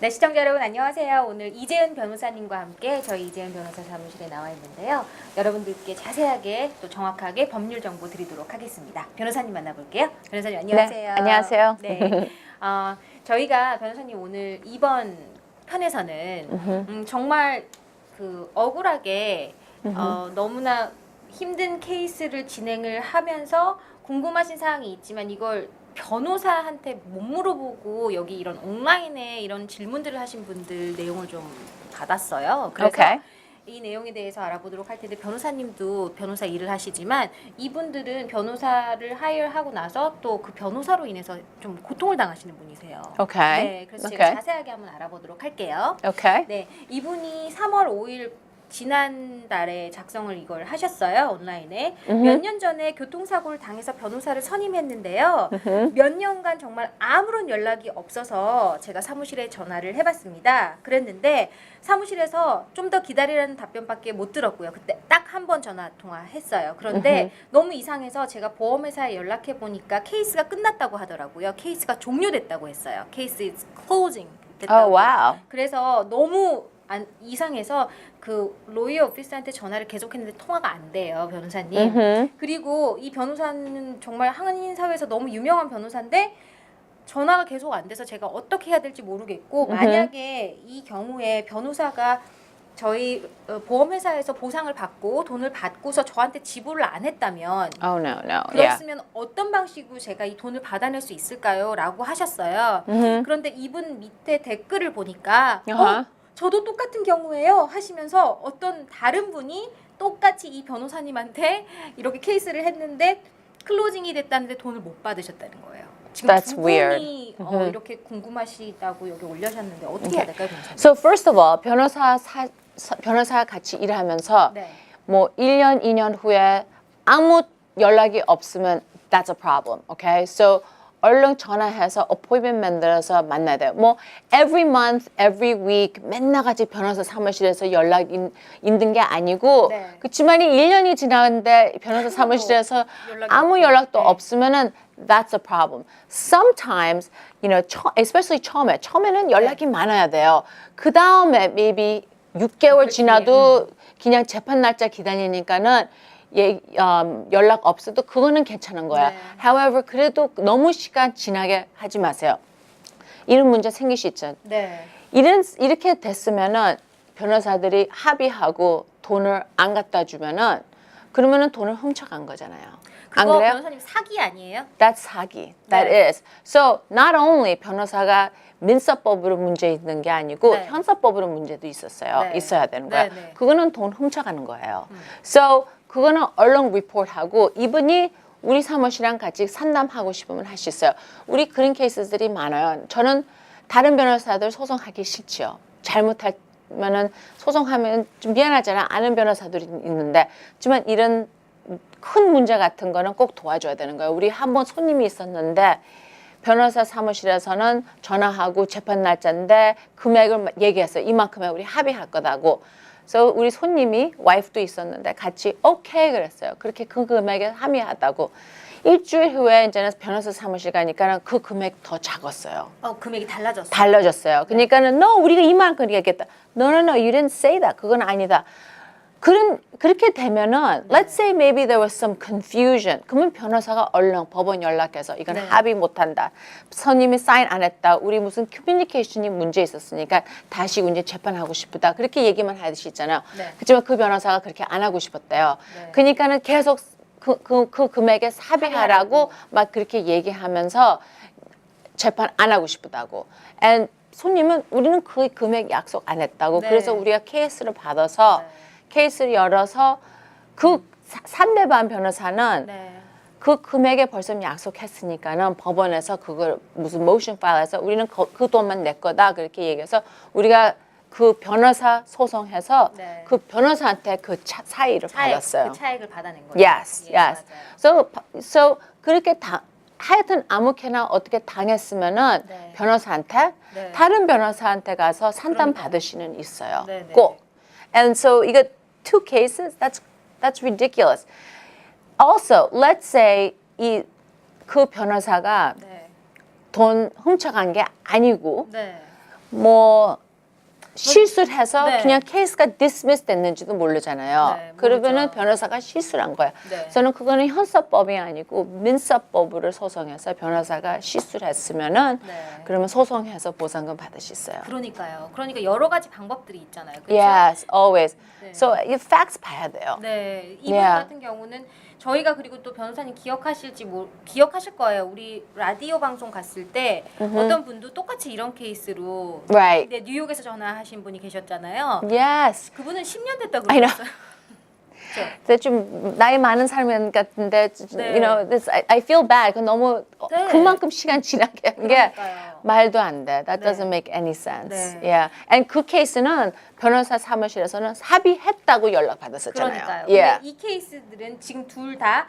네, 시청자 여러분 안녕하세요. 오늘 이재은 변호사님과 함께 저희 이재은 변호사 사무실에 나와 있는데요. 여러분들께 자세하게 또 정확하게 법률 정보 드리도록 하겠습니다. 변호사님 만나볼게요. 변호사님 안녕하세요. 네, 안녕하세요. 네, 어, 저희가 변호사님 오늘 이번 편에서는 음, 정말 그 억울하게 어, 너무나 힘든 케이스를 진행을 하면서 궁금하신 사항이 있지만 이걸 변호사한테 못 물어보고 여기 이런 온라인에 이런 질문들을 하신 분들 내용을 좀 받았어요. 그래서 오케이. 이 내용에 대해서 알아보도록 할 텐데 변호사님도 변호사 일을 하시지만 이분들은 변호사를 하이어하고 나서 또 그 변호사로 인해서 좀 고통을 당하시는 분이세요. 오케이. 네, 그래서 제가 오케이. 자세하게 한번 알아보도록 할게요. 오케이. 네, 이분이 3월 5일 지난달에 작성을 이걸 하셨어요 온라인에. 몇 년 전에 교통사고를 당해서 변호사를 선임했는데요. 몇 년간 정말 아무런 연락이 없어서 제가 사무실에 전화를 해봤습니다. 그랬는데 사무실에서 좀 더 기다리라는 답변밖에 못 들었고요. 그때 딱 한 번 전화 통화했어요. 그런데 너무 이상해서 제가 보험회사에 연락해 보니까 케이스가 끝났다고 하더라고요. 케이스가 종료됐다고 했어요. 케이스 is closing 됐다고. 오 와우. 그래서 너무 안, 이상해서 그 로이어 오피스한테 전화를 계속했는데 통화가 안 돼요 변호사님. 음흠. 그리고 이 변호사는 정말 한인 사회에서 너무 유명한 변호사인데 전화가 계속 안 돼서 제가 어떻게 해야 될지 모르겠고 음흠. 만약에 이 경우에 변호사가 저희 어, 보험회사에서 보상을 받고 돈을 받고서 저한테 지불을 안 했다면 Oh no no. Yeah. 그렇으면 어떤 방식으로 제가 이 돈을 받아낼 수 있을까요? 라고 하셨어요. 음흠. 그런데 이분 밑에 댓글을 보니까 어, 아하. 저도 똑같은 경우예요 하시면서 어떤 다른 분이 똑같이 이 변호사님한테 이렇게 케이스를 했는데 클로징이 됐다는데 돈을 못 받으셨다는 거예요. 지금 That's 두 분이 weird. 어. 이렇게 궁금하시다고 여기 올려셨는데 어떻게 해야 될까요, 변호사님? So first of all, 변호사 사, 사- 변호사 같이 일하면서 네. 뭐 1년, 2년 후에 아무 연락이 없으면 that's a problem. Okay? So 얼른 전화해서 appointment 만들어서 만나야 돼요. 뭐 every month, every week 맨날 같이 변호사 사무실에서 연락 인, 있는 게 아니고 네. 그렇지만 이 1년이 지났는데 변호사 사무실에서 연락이 아무. 연락도 네. 없으면은 that's a problem. Sometimes, you know, 처, especially 처음에 처음에는 연락이 많아야 돼요. 그 다음에 maybe 6개월 그치, 지나도 그냥 재판 날짜 기다리니까는 예, 음, 연락 없어도 그거는 괜찮은 거야. 네. However, 그래도 너무 시간 지나게 하지 마세요. 이런 문제 생길 수 있죠. 네. 이런 이렇게 됐으면은 변호사들이 합의하고 돈을 안 갖다 주면은 그러면은 돈을 훔쳐간 거잖아요. 안 그거 그래요? 변호사님 사기 아니에요? That's 사기. That 네. is. So not only 변호사가 민사법으로 문제 있는 게 아니고 네. 형사법으로 문제도 있었어요. 네. 있어야 되는 거야. 네, 네. 그거는 돈 훔쳐가는 거예요. So 그거는 얼른 리포트하고 이분이 우리 사무실이랑 같이 상담하고 싶으면 할 수 있어요. 우리 그런 케이스들이 많아요. 저는 다른 변호사들 소송하기 싫지요. 잘못하면은 소송하면 좀 미안하잖아. 아는 변호사들이 있는데, 하지만 이런 큰 문제 같은 거는 꼭 도와줘야 되는 거예요. 우리 한 번 손님이 있었는데 변호사 사무실에서는 전화하고 재판 날짜인데 금액을 얘기했어요. 이만큼에 우리 합의할 거다고. 그래서 우리 손님이 와이프도 있었는데 같이 오케이 그랬어요. 그렇게 그 금액에 합의하다고. 일주일 후에 이제는 변호사 사무실 가니까는 그 금액 더 작았어요. 어, 금액이 달라졌어요. 달라졌어요. 그러니까는 너 우리가 이만큼 얘기했다. No, no, no, you didn't say that. 그건 아니다. 그런 그렇게 되면은 let's say maybe there was some confusion. 그러면 변호사가 얼른 법원 연락해서 이건 네. 합의 못한다. 선임이 사인 안 했다. 우리 무슨 커뮤니케이션이 문제 있었으니까 다시 이제 재판하고 싶다. 그렇게 얘기만 할수 있잖아요. 네. 그렇지만 그 변호사가 그렇게 안 하고 싶었대요. 네. 그러니까는 계속 그, 그, 그 금액에 합의하라고 막 그렇게 얘기하면서 재판 안 하고 싶다고. And 손님은 우리는 그 금액 약속 안 했다고. 네. 그래서 우리가 케이스를 받아서 네. 케이스를 열어서 그 사- 상대방 변호사는 네. 그 금액에 벌써 약속했으니까는 법원에서 그걸 무슨 모션 파일에서 우리는 그, 그 돈만 내 거다 그렇게 얘기해서 우리가 그 변호사 소송해서 네. 그 변호사한테 그 차, 사의를 차액, 받았어요. 그 차액을 받아낸 거예요. Yes, 예, yes. 맞아요. So, so 그렇게 다 하여튼 아무렇게나 어떻게 당했으면은 네. 변호사한테 네. 다른 변호사한테 가서 상담 그러니까요. 받을 수는 있어요. 네, 네, 꼭. And so 이거 two cases that's that's ridiculous. Also, let's say 이 그 변호사가 네. 돈 훔쳐간 게 아니고 네. 뭐 실수를 해서 네. 그냥 케이스가 dismiss 됐는지도 모르잖아요. 네, 그러면은. 변호사가 실수를 한 거야. 네. 저는 그거는 형사법이 아니고 민사법으로 소송해서 변호사가 실수를 했으면은 네. 그러면 소송해서 보상금 받을 수 있어요. 그러니까요. 그러니까 여러 가지 방법들이 있잖아요. 그렇죠? Yes, always. 네. So 이 facts 봐야 돼요. 네, 이분 Yeah. 같은 경우는 저희가 그리고 또 변호사님 기억하실지 뭐 기억하실 거예요. 우리 라디오 방송 갔을 때 어떤 분도 똑같이 이런 케이스로 Right. 네, 뉴욕에서 전화하신 분이 계셨잖아요. Yes. 그분은 10년 됐다 I know. 그러셨어요. 좀 나이 많은 사람 같은데, 네. you know, this, I, I feel bad. 그 너무 네. 그만큼 시간 지나게 한 게. 말도 안 돼. That 네. doesn't make any sense. 네. Yeah. And 그 케이스는 변호사 사무실에서는 합의했다고 연락 받았었잖아요. 그러니까요. Yeah. 근데 이 케이스들은 지금 둘 다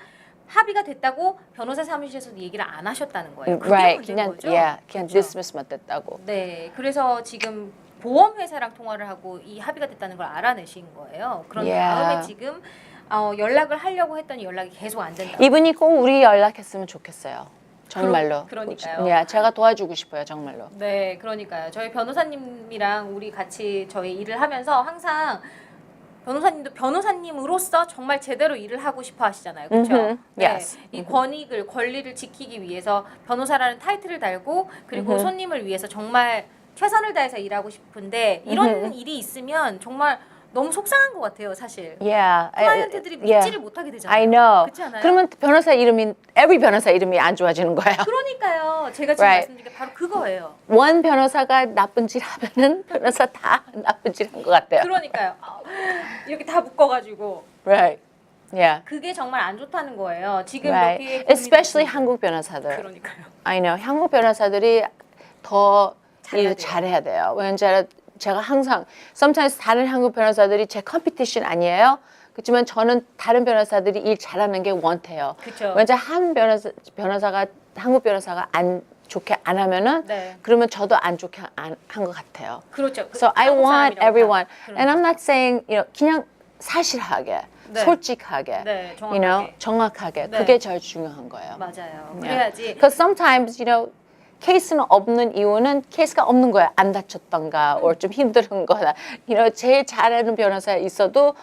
합의가 됐다고 변호사 사무실에서 얘기를 안 하셨다는 거예요. 그게 right. 문제인 그냥 거죠. yeah, 그냥 그렇죠? dismiss만 됐다고. 네, 그래서 지금 보험 회사랑 통화를 하고 이 합의가 됐다는 걸 알아내신 거예요. 그런 Yeah. 다음에 지금 어, 연락을 하려고 했더니 연락이 계속 안 된다. 이분이 꼭 우리 연락했으면 좋겠어요. 정말로. 그러- 그러니까요. yeah, 제가 도와주고 싶어요, 정말로. 네, 그러니까요. 저희 변호사님이랑 우리 같이 저희 일을 하면서 항상 변호사님도 변호사님으로서 정말 제대로 일을 하고 싶어 하시잖아요. 그렇죠? 음흠, yes. 이 권익을 권리를 지키기 위해서 변호사라는 타이틀을 달고 그리고 음흠. 손님을 위해서 정말 최선을 다해서 일하고 싶은데 이런 일이 있으면 정말 너무 속상한 것 같아요, 사실. Yeah. 클라이언트들이 yeah. 믿지를 못하게 되잖아요. I know. 그렇지 않아요? 그러면 변호사 이름이 every 변호사 이름이 안 좋아지는 거예요. 그러니까요. 제가 지금 Right. 말씀드린 게 바로 그거예요. 원 변호사가 나쁜 짓 하면은 변호사 다 나쁜 짓 한 것 같아요. 그러니까요. 이렇게 다 묶어가지고 Right. Yeah. 그게 정말 안 좋다는 거예요. 지금 Right. 고민을 Especially 한국 변호사들. 그러니까요. I know. 한국 변호사들이 더 잘해야 일 돼요. 잘해야 돼요. 왜냐면 제가, 제가 항상 sometimes 다른 한국 변호사들이 제 컴피티션 아니에요. 그렇지만 저는 다른 변호사들이 일 잘하는 게 원해요. 그쵸. 왜냐면 한 변호사 변호사가 한국 변호사가 안 좋게 안 하면은 네. 그러면 저도 안 좋게 한 것 같아요. 그렇죠. 그 So I want everyone, 다. and I'm not saying you know 그냥 사실하게, 네. 솔직하게, 네, you know 정확하게. 정확하게 네. 그게 제일 중요한 거예요. 맞아요. Yeah. 그래야지. Because sometimes you know 케이스는 없는 이유는 케이스가 없는 거야. 안 다쳤던가, or 좀 힘든 거나, you know 제일 잘하는 변호사 있어도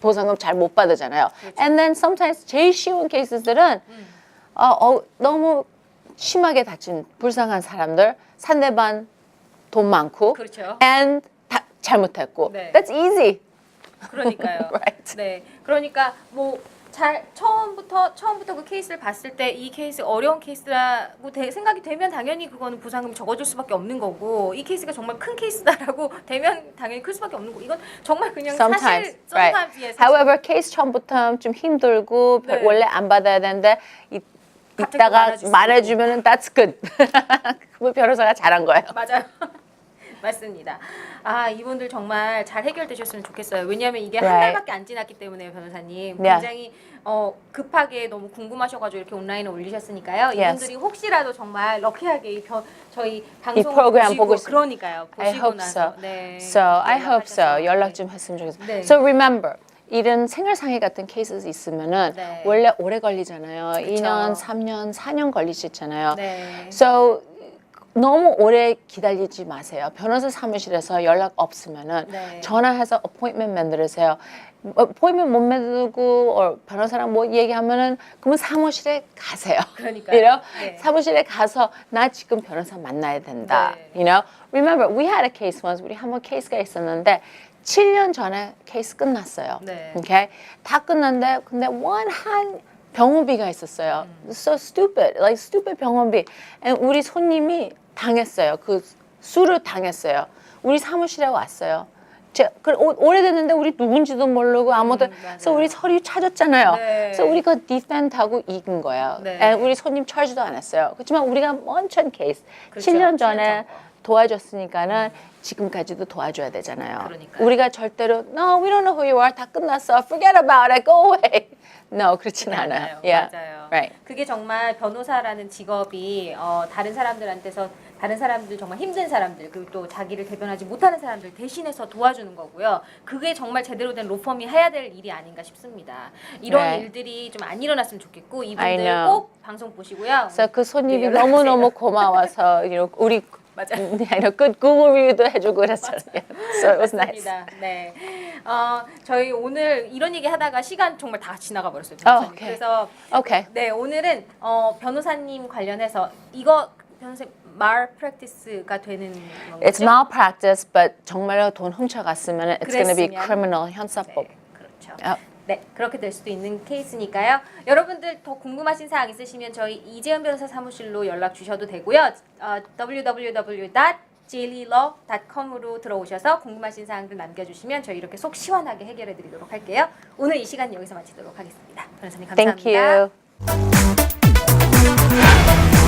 보상금 잘 못 받으잖아요. 그렇죠. And then sometimes 제일 쉬운 케이스들은 어, 어, 너무 심하게 다친 불쌍한 사람들 상대방 돈 많고 그렇죠. and 다 잘못했고 네. that's easy 그러니까요. Right. 네. 그러니까 뭐 잘 처음부터 처음부터 그 케이스를 봤을 때 이 케이스 어려운 케이스라고 대- 생각이 되면 당연히 그거는 보상금 적어줄 수밖에 없는 거고 이 케이스가 정말 큰 케이스다라고 되면 당연히 클 수밖에 없는 거고 이건 정말 그냥 sometimes 사실 right. sometimes 예, 사실. However 케이스 처음부터 좀 힘들고 네. 원래 안 받아야 되는데 이, 갑자기 이따가 수 말해주면은 that's good. 그 변호사가 잘한 거예요. 맞아요. 맞습니다. 아 이분들 정말 잘 해결되셨으면 좋겠어요. 왜냐하면 이게 한 Right. 달밖에 안 지났기 때문에 변호사님 Yeah. 굉장히 어, 급하게 너무 궁금하셔가지고 이렇게 온라인에 올리셨으니까요. Yes. 이분들이 혹시라도 정말 럭키하게 이 변, 저희 방송 프로그램 보고 있- 그러니까요. I 보시고 hope 나서 so. 네. So I hope so 연락하셔서. 연락 네. 좀 했으면 좋겠어요 네. So remember 이런 생활상해 같은 케이스 있으면은 네. 원래 오래 걸리잖아요 그쵸. 2년 3년 4년 걸릴 수 있잖아요 네. So 너무 오래 기다리지 마세요. 변호사 사무실에서 연락 없으면은 네. 전화해서 appointment 만들으세요. appointment 못 만들고 or 변호사랑 뭐 얘기하면은 그러면 사무실에 가세요. 그러니까요. you know? 네. 사무실에 가서 나 지금 변호사 만나야 된다. 네. You know? Remember, we had a case once. 우리 한 번 케이스가 있었는데 7년 전에 케이스 끝났어요. 네. Okay? 다 끝났는데 근데 원한 병원비가 있었어요. 음. So stupid, like stupid 병원비. And 우리 손님이 당했어요. 그 수를 당했어요. 우리 사무실에 왔어요. 제, 그, 오, 오래됐는데 우리 누군지도 모르고 아무도. 음. 그래서 우리 서류 찾았잖아요. 네. 그래서 우리 그 디펜트하고 이긴 거예요. 네. 우리 손님 안 했어요. 그렇지만 우리가 원천 케이스 그렇죠. 7년 7년 전에. 도와줬으니까는 지금까지도 도와줘야 되잖아요. 그러니까요. 우리가 절대로 No, we don't know who you are. 다 끝났어. Forget about it. Go away. No, 그렇진 그렇지 않아요. 않아요. Yeah. 맞아요. Right. 그게 정말 변호사라는 직업이 어, 다른 사람들한테서 다른 사람들 정말 힘든 사람들 그리고 또 자기를 대변하지 못하는 사람들 대신해서 도와주는 거고요. 그게 정말 제대로 된 로펌이 해야 될 일이 아닌가 싶습니다. 이런 Right. 일들이 좀 안 일어났으면 좋겠고 I 이분들 know. 꼭 방송 보시고요. 그래서 그 손님이 네. 너무너무 고마워서 you know, 우리 맞아요. I know, good Google review도 해주고 그랬어요. So it was nice. 맞습니다. 네. 어, 저희 오늘 이런 얘기 하다가 시간 정말 다 지나가 버렸어요. 어, 변호사님. 오케이. 그래서 Okay. 네, 오늘은 어, 변호사님 관련해서 이거 변호사님 말 프랙티스가 되는 건가요? It's malpractice, but 정말로 돈 훔쳐갔으면 it's going to be 그랬으면. criminal 현사법. 네, 그렇죠. 어. 네, 그렇게 될 수도 있는 케이스니까요. 여러분들 더 궁금하신 사항 있으시면 저희 이재현 변호사 사무실로 연락 주셔도 되고요. 어, www. jellylaw.com으로 들어오셔서 궁금하신 사항들 남겨주시면 저희 이렇게 속 시원하게 해결해드리도록 할게요. 오늘 이 시간 여기서 마치도록 하겠습니다. 변호사님 감사합니다. Thank you.